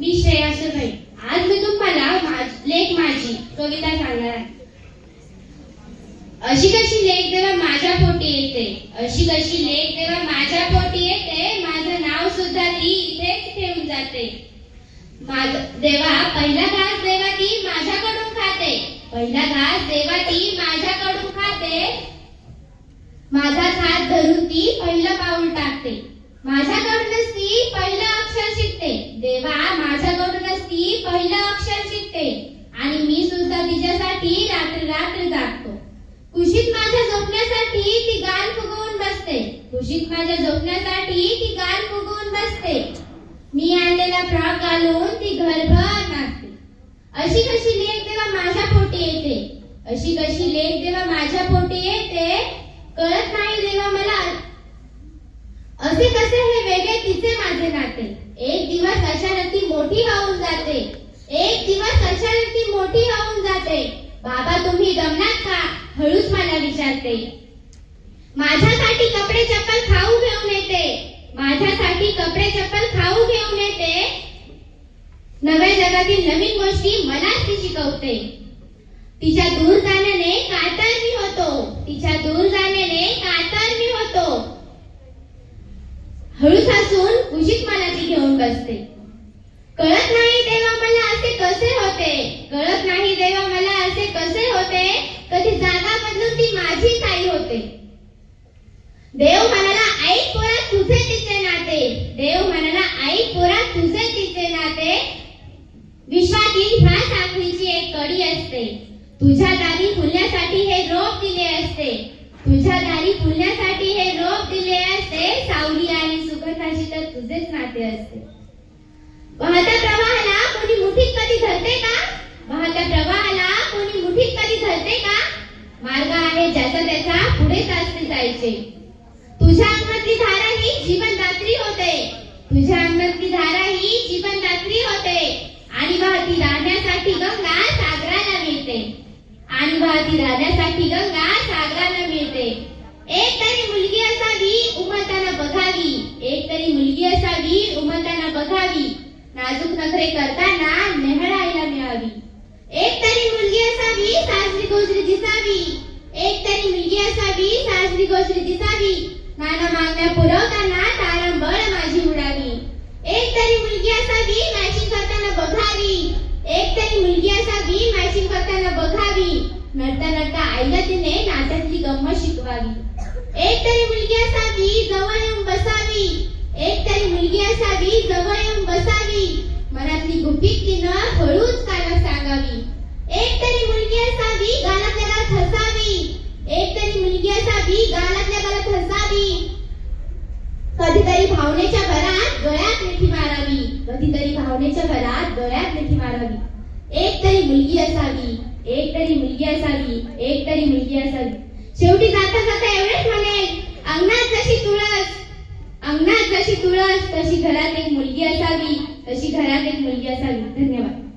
मी श्रेयस भाई आज मी तुम्हाला लेख माझी कविता सांगणार आहे. अशी कशी लेख देवा माझ्या पोटी येते? अशी कशी लेख देवा माझ्या पोटी येते? माझं नाव सुद्धा ती इथेच ठेवून जाते. देवा पहिला घास देवा ती माझ्याकडून खाते. पहिला घास देवा ती माझ्याकडून खाते. माझा हात धरून ती पहिलं पाऊल टाकते. माझ्याकडूनच ती पहिलं अक्षर शिकते. देवा ती पहिलं अक्षर शिकते. आणि मी सुद्धा तिच्यासाठी रात्र रात्र जागतो. कुशीत माझ्या झोपण्यासाठी ती गाल फुगवून बसते. कुशीत माझ्या झोपण्यासाठी ती गाल फुगवून बसते. मी आणलेला फ्रॉक घालून ती घरभर नाचते. अशी कशी लेख देवा माझ्या पोटी येते? अशी कशी लेख देवा माझ्या पोटी येते? कळत नाही देवा मला. असे कसे हे वेगळे तिचे माझे नाते. एक दिवस मोठी होऊन जाते. एक दिवस अचानक ती मोठी होऊन जाते. बाबा तुम्ही दमनात का हळूच मला विचारते. माझ्यासाठी कपडे चप्पल खाऊ घेऊन येते. माझ्यासाठी कपडे चप्पल खाऊ घेऊन येते. नव्या जगातील नवीन गोष्टी मलाच ती शिकवते. तिच्या दूर जाण्याने कातर मी होतो. तिच्या दूर जाण्याने कातर मी होतो. हळूच हसून उशीत मला ती घेऊन बसते. कळत नाही तेव्हा मला असे कसे होते? कळत नाही तेव्हा मला असे कसे होते? कधी जागा बदलून ती माझी काही होते. देव म्हणाला आई पोरा तुझे तिचे नाते. देव म्हणाला आई पोरा तुझे तिचे नाते. विश्वातील ह्या साखळीची एक कडी असते. तुझ्या दारी फुलण्यासाठी हे रोप दिले असते. तुझ्या दारी फुलण्यासाठी हे रोप दिले असते. सावली आणि सुगंधाची तर तुझेच नाते असते. वाहत्या प्रवाहाला कोणी मुठीत कधी धरते का? वाहत्या प्रवाहाला कोणी मुठीत कधी धरते का? मार्ग आहे ज्याचा त्याचा पुढे चालते जायचे. तुझ्या अंगातली धारा ही जीवनदात्री होते. तुझ्या अंगातली धारा ही जीवनदात्री होते. आणि वाहती राहण्यासाठी गंगा सागराला मिळते. आणि वाहती राहण्यासाठी गंगा सागराला मिळते. एक तरी मुलगी असावी उमलताना बघावी एक तरी मुलगी असावी उमलताना बघावी नाजूक नखरे करताना नेहळायला मिळावी. एक तरी मुलगी असावी साजरी गोजरी दिसावी. एक तरी मुलगी असावी साजरी गोजरी दिसावी. नाना मागण्या पुरवताना तारंबळ माझी उडावी. एक तरी मुलगी असावी मॅचिंग करताना बघावी. एक तरी मुलगी असावी मॅचिंग करताना बघावी. नडता नडता आईला तिने नात्यातली गंमत शिकवावी. एक तरी मुलगी असावी जवळ येऊन बसावी. एक तरी मुलगी असावी जवळ येऊन बसावी. मनातली गुपित तिनं हळूच कानात सांगावी. एक तरी मुलगी असावी गालातल्या गालात हसावी. एक तरी मुलगी असावी गालातल्या गालात हसावी. कधीतरी भावनेच्या भरात गळ्यात मिठी मारावी. कधीतरी भावनेच्या भरात गळ्यात मिठी मारावी. एक तरी मुलगी असावी एक तरी मुलगी असावी एक तरी मुलगी असावी. शेवटी जाता जाता एवढेच म्हणेल अंगणात जशी तुळस अंगणात जशी तुळस तशी घरात एक मुलगी असावी. तशी घरात एक मुलगी असावी. धन्यवाद.